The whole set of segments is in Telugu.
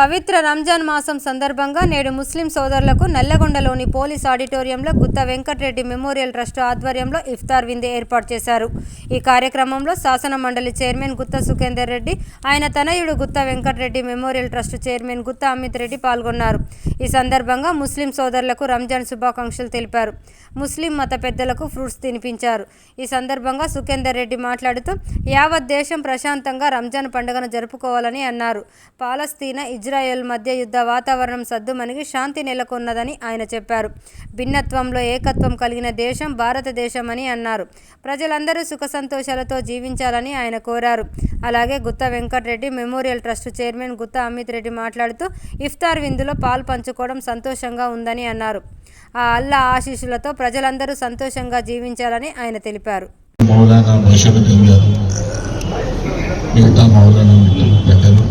పవిత్ర రంజాన్ మాసం సందర్భంగా నేడు ముస్లిం సోదరులకు నల్లగొండలోని పోలీస్ ఆడిటోరియంలో గుత్త వెంకటరెడ్డి మెమోరియల్ ట్రస్ట్ ఆధ్వర్యంలో ఇఫ్తార్ విందు ఏర్పాటు చేశారు. ఈ కార్యక్రమంలో శాసన మండలి చైర్మన్ గుత్త సుఖేందర్ రెడ్డి ఆయన తనయుడు గుత్త వెంకటరెడ్డి మెమోరియల్ ట్రస్ట్ చైర్మన్ గుత్త అమిత్ రెడ్డి పాల్గొన్నారు. ఈ సందర్భంగా ముస్లిం సోదరులకు రంజాన్ శుభాకాంక్షలు తెలిపారు. ముస్లిం మత పెద్దలకు ఫ్రూట్స్ తినిపించారు. ఈ సందర్భంగా సుఖేందర్ రెడ్డి మాట్లాడుతూ యావత్ దేశం ప్రశాంతంగా రంజాన్ పండుగను జరుపుకోవాలని అన్నారు. పాలస్తీనా ఇజ్రాయెల్ మధ్య యుద్ధ వాతావరణం సద్దుమణిగి శాంతి నెలకొన్నదని ఆయన చెప్పారు. భిన్నత్వంలో ఏకత్వం కలిగిన దేశం భారతదేశం అని అన్నారు. ప్రజలందరూ సుఖ సంతోషాలతో జీవించాలని ఆయన కోరారు. అలాగే గుత్త వెంకటరెడ్డి మెమోరియల్ ట్రస్ట్ చైర్మన్ గుత్త అమిత్ రెడ్డి మాట్లాడుతూ ఇఫ్తార్ విందులో పాలు పంచుకోవడం సంతోషంగా ఉందని అన్నారు. ఆ అల్లా ఆశీస్సులతో ప్రజలందరూ సంతోషంగా జీవించాలని ఆయన తెలిపారు. మౌలానా మిగతా మౌలానా పెద్దలు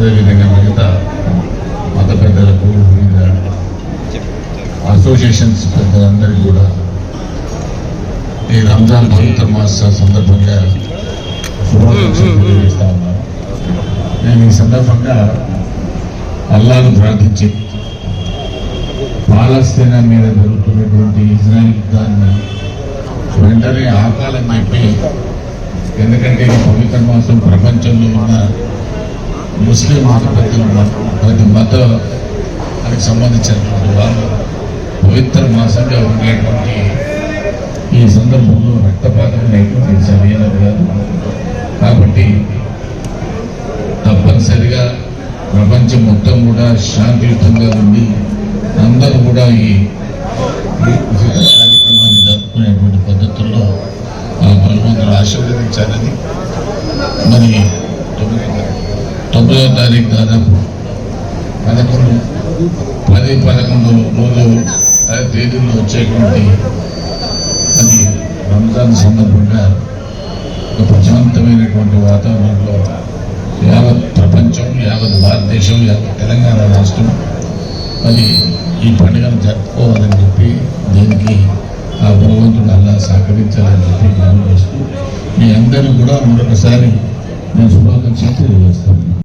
అదేవిధంగా మిగతా మత పెద్దలకు వివిధ అసోసియేషన్స్ పెద్దలందరికీ కూడా ఈ రంజాన్ పవిత్ర మాస సందర్భంగా శుభాకాంక్షలు తెలియజేస్తా ఉన్నాను. నేను ఈ సందర్భంగా అల్లాను ప్రార్థించి పాలస్తీనా మీద జరుగుతున్నటువంటి ఇజ్రాయిల్ యుద్ధాన్ని వెంటనే ఆపాలని చెప్పి ఎందుకంటే ఈ పవిత్ర మాసం ప్రపంచంలో ఉన్న ముస్లిం మత ఉన్నారు. ప్రతి మతానికి సంబంధించినటువంటి వాళ్ళు పవిత్ర మాసంగా ఉండేటువంటి ఈ సందర్భంలో రక్తపాతం లేకుండా సరైనది కాదు కాబట్టి తప్పనిసరిగా ప్రపంచం మొత్తం కూడా శాంతియుతంగా ఉండి అందరూ కూడా ఈ కార్యక్రమాన్ని జరుపుకునేటువంటి పద్ధతుల్లో ఆ భగవంతుడు ఆశీర్వదించాలని మరి తొమ్మిదో తారీఖు దాదాపు పదకొండు పది పదకొండు రోజు తేదీలో వచ్చేటువంటి అది రంజాన్ సందర్భంగా ఒక ప్రశాంతమైనటువంటి వాతావరణంలో యావత్ ప్రపంచం యావత్ భారతదేశం యావత్ తెలంగాణ రాష్ట్రం మరి ఈ పండుగను జరుపుకోవాలని చెప్పి దీనికి ఆ భగవంతుడు అలా సహకరించాలని చెప్పి మనం చేస్తూ మీ అందరూ కూడా మరొకసారి నేను శుభాకాంక్షలు తెలియజేస్తాను.